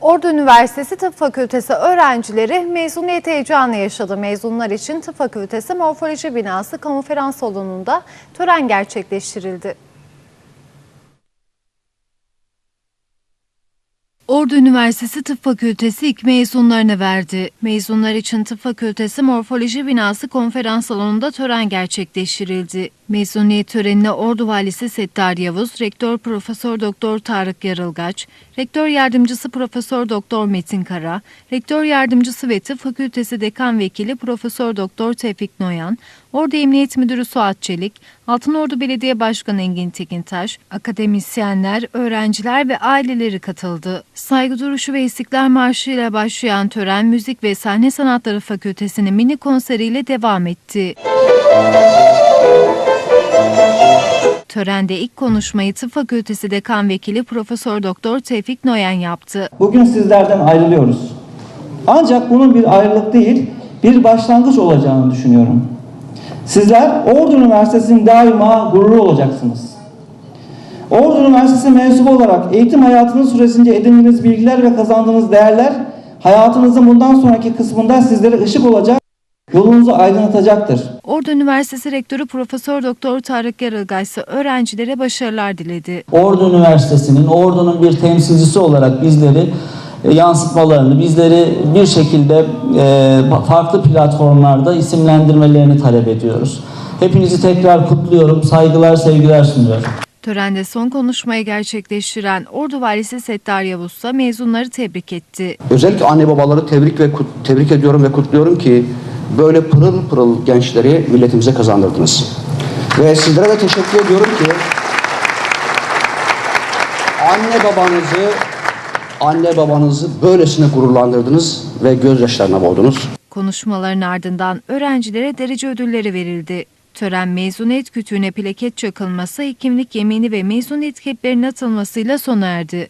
Ordu Üniversitesi Tıp Fakültesi öğrencileri mezuniyet heyecanı yaşadı. Mezunlar için Tıp Fakültesi Morfoloji Binası konferans salonunda tören gerçekleştirildi. Ordu Üniversitesi Tıp Fakültesi ilk mezunlarını verdi. Mezunlar için Tıp Fakültesi Morfoloji Binası konferans salonunda tören gerçekleştirildi. Mezuniyet törenine Ordu Valisi Settar Yavuz, Rektör Profesör Doktor Tarık Yarılgaç, Rektör Yardımcısı Profesör Doktor Metin Kara, Rektör Yardımcısı ve Tıp Fakültesi Dekan Vekili Profesör Doktor Tevfik Noyan, Ordu Emniyet Müdürü Suat Çelik, Altınordu Belediye Başkanı Engin Tekintaş, akademisyenler, öğrenciler ve aileleri katıldı. Saygı duruşu ve İstiklal Marşı ile başlayan tören Müzik ve Sahne Sanatları Fakültesi'nin mini konseriyle devam etti. Törende ilk konuşmayı Tıp Fakültesi Dekan Vekili Profesör Doktor Tevfik Noyan yaptı. Bugün sizlerden ayrılıyoruz. Ancak bunun bir ayrılık değil, bir başlangıç olacağını düşünüyorum. Sizler Ordu Üniversitesi'nin daima gururu olacaksınız. Ordu Üniversitesi mensubu olarak eğitim hayatınız süresince edindiğiniz bilgiler ve kazandığınız değerler hayatınızın bundan sonraki kısmında sizlere ışık olacak, yolunuzu aydınlatacaktır. Ordu Üniversitesi Rektörü Profesör Doktor Tarık Yarılgay ise öğrencilere başarılar diledi. Ordu Üniversitesi'nin, Ordu'nun bir temsilcisi olarak bizleri e, yansıtmalarını, bizleri bir şekilde e, farklı platformlarda isimlendirmelerini talep ediyoruz. Hepinizi tekrar kutluyorum, saygılar, sevgiler sunuyorum. Törende son konuşmayı gerçekleştiren Ordu Valisi Settar Yavuz ise mezunları tebrik etti. Özellikle anne babaları tebrik ve tebrik ediyorum ve kutluyorum ki böyle pırıl pırıl gençleri milletimize kazandırdınız. Ve sizlere de teşekkür ediyorum ki anne babanızı anne babanızı böylesine gururlandırdınız ve gözyaşlarına boğdunuz. Konuşmaların ardından öğrencilere derece ödülleri verildi. Tören mezuniyet kütüğüne plaket çakılması, hekimlik yemini ve mezuniyet keplerinin atılmasıyla sona erdi.